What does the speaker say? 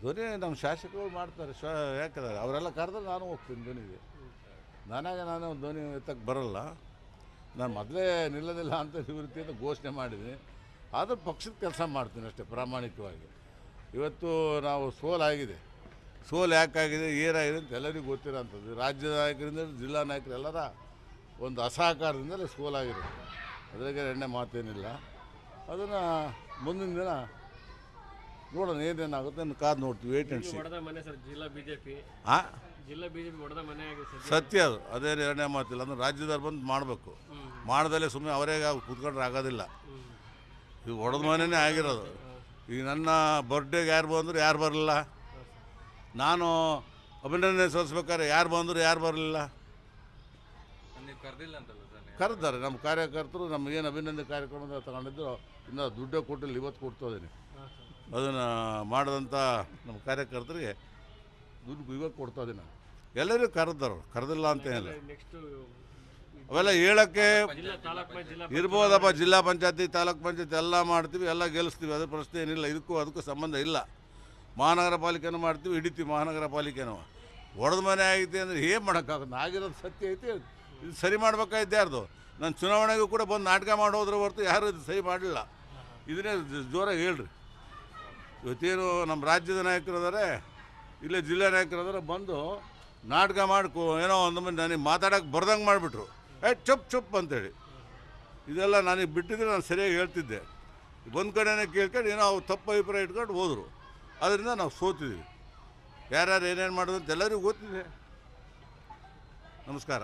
ಧ್ವನಿ ನಮ್ಮ ಶಾಸಕರು ಮಾಡ್ತಾರೆ. ಶ ಯಾಕಂದ್ರೆ ಅವರೆಲ್ಲ ಕರೆದ್ರೆ ನಾನು ಹೋಗ್ತೀನಿ ಧ್ವನಿಗೆ. ನನಗೆ ನಾನು ಧ್ವನಿ ಎತ್ತಕ್ಕೆ ಬರಲ್ಲ. ನಾನು ಮೊದಲೇ ನಿಲ್ಲದಿಲ್ಲ ಅಂತ ನಿವೃತ್ತಿಯಿಂದ ಘೋಷಣೆ ಮಾಡಿದ್ದೀನಿ. ಆದರೂ ಪಕ್ಷದ ಕೆಲಸ ಮಾಡ್ತೀನಿ ಅಷ್ಟೇ, ಪ್ರಾಮಾಣಿಕವಾಗಿ. ಇವತ್ತು ನಾವು ಸೋಲಾಗಿದೆ ಸೋಲು ಯಾಕಾಗಿದೆ ಏನಾಗಿದೆ ಅಂತ ಎಲ್ಲರಿಗೂ ಗೊತ್ತಿರೋಂಥದ್ದು ರಾಜ್ಯ ನಾಯಕರಿಂದ ಜಿಲ್ಲಾ ನಾಯಕರು ಎಲ್ಲರ ಒಂದು ಅಸಹಕಾರದಿಂದಲೇ ಸೋಲಾಗಿರೋದು ಅದ್ರಾಗೆ ಎಣ್ಣೆ ಮಾತೇನಿಲ್ಲ. ಅದನ್ನು ಮುಂದಿನ ದಿನ ನೋಡೋಣ ಏನೇನಾಗುತ್ತೆ ಕಾದು ನೋಡ್ತೀವಿ ವೇಟ್ ಆ್ಯಂಡ್ ಸಿ ಹೊಡೆದ ಮನೆ ಸರ್ ಜಿಲ್ಲಾ ಬಿಜೆಪಿ. ಹಾಂ ಜಿಲ್ಲಾ ಬಿಜೆಪಿ ಹೊಡೆದ ಮನೆ ಆಗಿದೆ ಸರ್. ಸತ್ಯ ಅದು ಅದೇ ಎರಡನೇ ಮಾತಿಲ್ಲ ಅಂದ್ರೆ ರಾಜ್ಯದವ್ರು ಬಂದು ಮಾಡಬೇಕು. ಮಾಡ್ದಲೇ ಸುಮ್ಮನೆ ಅವರೇ ಕೂತ್ಕೊಂಡ್ರೆ ಆಗೋದಿಲ್ಲ. ಇದು ಹೊಡೆದ ಮನೆಯೇ ಆಗಿರೋದು. ಈಗ ನನ್ನ ಬರ್ಡೇಗೆ ಯಾರು ಬಂದರು ಯಾರು ಬರಲಿಲ್ಲ? ನಾನು ಅಭಿನಂದನೆ ಸಲ್ಲಿಸ್ಬೇಕಾದ್ರೆ ಯಾರು ಬಂದರು ಯಾರು ಬರಲಿಲ್ಲ? ನೀವು ಕರೆದಿಲ್ಲ ಅಂತಲ್ಲ ಸರ್ ನೀವು? ಕರೆದಾರೆ ನಮ್ಮ ಕಾರ್ಯಕರ್ತರು ನಮಗೇನು ಅಭಿನಂದನೆ ಕಾರ್ಯಕ್ರಮದ ತಗೊಂಡಿದ್ರು ಇನ್ನೂ ದುಡ್ಡೇ ಕೊಟ್ಟಿಲ್ಲ ಇವತ್ತು ಕೊಡ್ತೋದೀನಿ ಅದನ್ನು ಮಾಡಿದಂಥ ನಮ್ಮ ಕಾರ್ಯಕರ್ತರಿಗೆ ದುಡ್ಡು ಇವಾಗ ಕೊಡ್ತೋದೀನಿ ನಾನು. ಎಲ್ಲರಿಗೂ ಕರೆದರು ಕರೆದಿಲ್ಲ ಅಂತ ಏನಿಲ್ಲ. ಅವೆಲ್ಲ ಹೇಳೋಕ್ಕೆ ಜಿಲ್ಲಾ ತಾಲೂಕು ಪಂಚಾಯತ್. ಜಿಲ್ಲಾ ಇರ್ಬೋದಪ್ಪ ಜಿಲ್ಲಾ ಪಂಚಾಯತಿ ತಾಲೂಕ್ ಪಂಚಾಯತಿ ಎಲ್ಲ ಮಾಡ್ತೀವಿ ಎಲ್ಲ ಗೆಲ್ಲಿಸ್ತೀವಿ ಅದ್ರ ಪ್ರಶ್ನೆ ಏನಿಲ್ಲ ಇದಕ್ಕೂ ಅದಕ್ಕೂ ಸಂಬಂಧ ಇಲ್ಲ. ಮಹಾನಗರ ಪಾಲಿಕೆನೂ ಮಾಡ್ತೀವಿ ಹಿಡಿತೀವಿ ಮಹಾನಗರ ಪಾಲಿಕೆನೂ. ಹೊಡೆದ ಮನೆ ಆಗೈತೆ ಅಂದರೆ ಏನು ಮಾಡೋಕ್ಕಾಗುತ್ತೆ? ಆಗಿರೋದು ಸತ್ಯ ಐತಿ ಸರಿ ಮಾಡ್ಬೇಕಾಯ್ತು ಯಾರ್ದು? ನಾನು ಚುನಾವಣೆಗೂ ಕೂಡ ಬಂದು ನಾಟಕ ಮಾಡೋದ್ರ ಹೊರತು ಯಾರು ಇದು ಸರಿ ಮಾಡಲಿಲ್ಲ. ಇದನ್ನೇ ಜೋರಾಗಿ ಹೇಳ್ರಿ. ಇವತ್ತೇನು ನಮ್ಮ ರಾಜ್ಯದ ನಾಯಕರು ಅದಾರೆ ಇಲ್ಲೇ ಜಿಲ್ಲಾ ನಾಯಕರು ಅದಾರೆ ಬಂದು ನಾಟಕ ಮಾಡ್ಕೊ, ಏನೋ ಒಂದು ಮಂದಿ ನನಗೆ ಮಾತಾಡೋಕೆ ಬರ್ದಂಗೆ ಮಾಡಿಬಿಟ್ರು. ಏ, ಚುಪ್ ಚುಪ್ ಅಂತೇಳಿ. ಇದೆಲ್ಲ ನನಗೆ ಬಿಟ್ಟಿದ್ರೆ ನಾನು ಸರಿಯಾಗಿ ಹೇಳ್ತಿದ್ದೆ. ಒಂದು ಕಡೆನೇ ಕೇಳ್ಕೊಂಡು ಏನೋ ಅವ್ರು ತಪ್ಪು ಅಭಿಪ್ರಾಯ ಇಟ್ಕೊಂಡು ಹೋದರು. ಅದರಿಂದ ನಾವು ಸೋತಿದ್ದೀವಿ ಯಾರ್ಯಾರು ಏನೇನು ಮಾಡೋದು ಅಂತ ಎಲ್ಲರಿಗೂ ಗೊತ್ತಿದೆ. ನಮಸ್ಕಾರ.